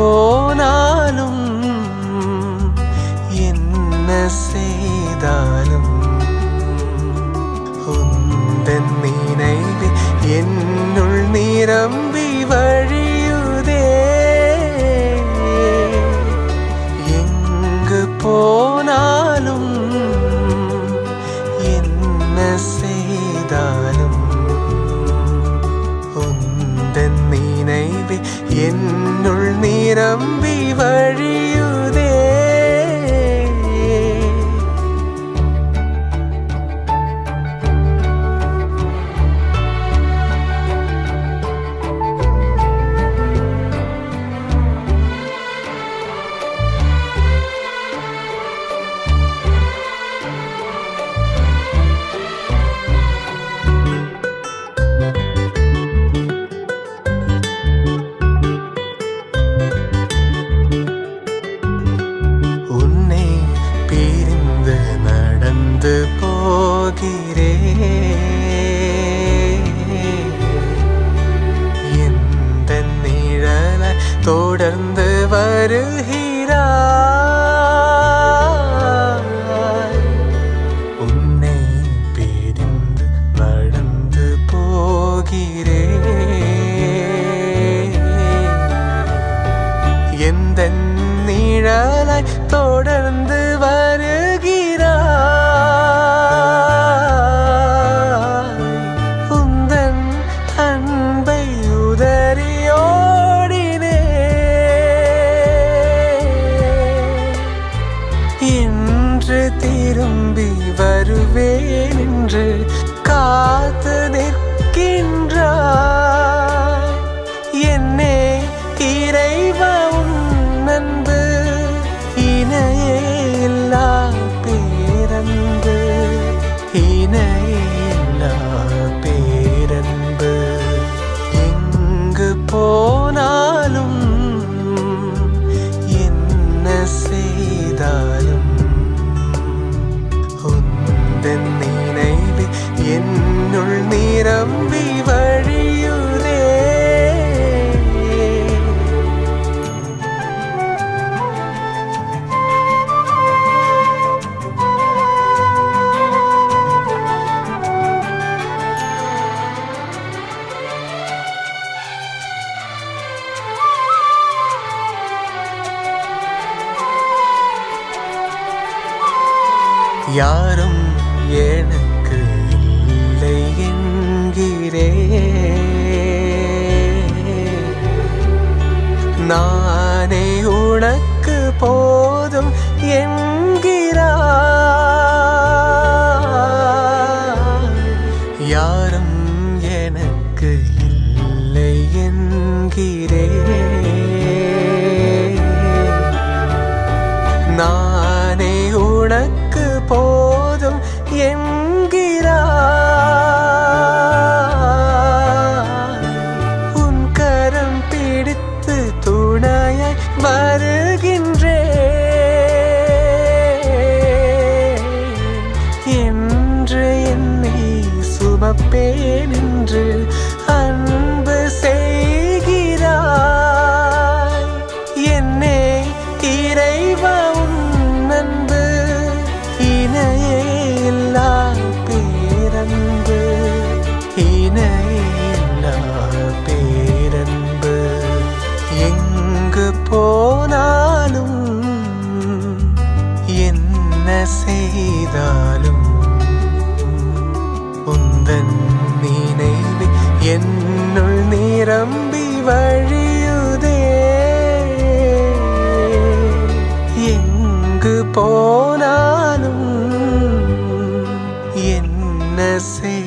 போனாலும் என்ன செய்தாலும் உந்தன் நிரம்பி வழியுதே தொடர்ந்து வருகிறாய். உன்னை பிரிந்து நடந்து போகிறே. எந்த நிழலாய் தொடர்ந்து வருகிறாய் இன்று திரும்பி வருவேன் என்று காத்து நிற்கின்றாய் என்னே இறைவன் உன் யாரும் எனக்கு இல்லை என்கிறே. நானே உனக்கு போதும் என் செய்தாலும் உந்தன் நினைவு என்னுள் நிரம்பி வழியுதே. எங்கு போனாலும் என்ன செய்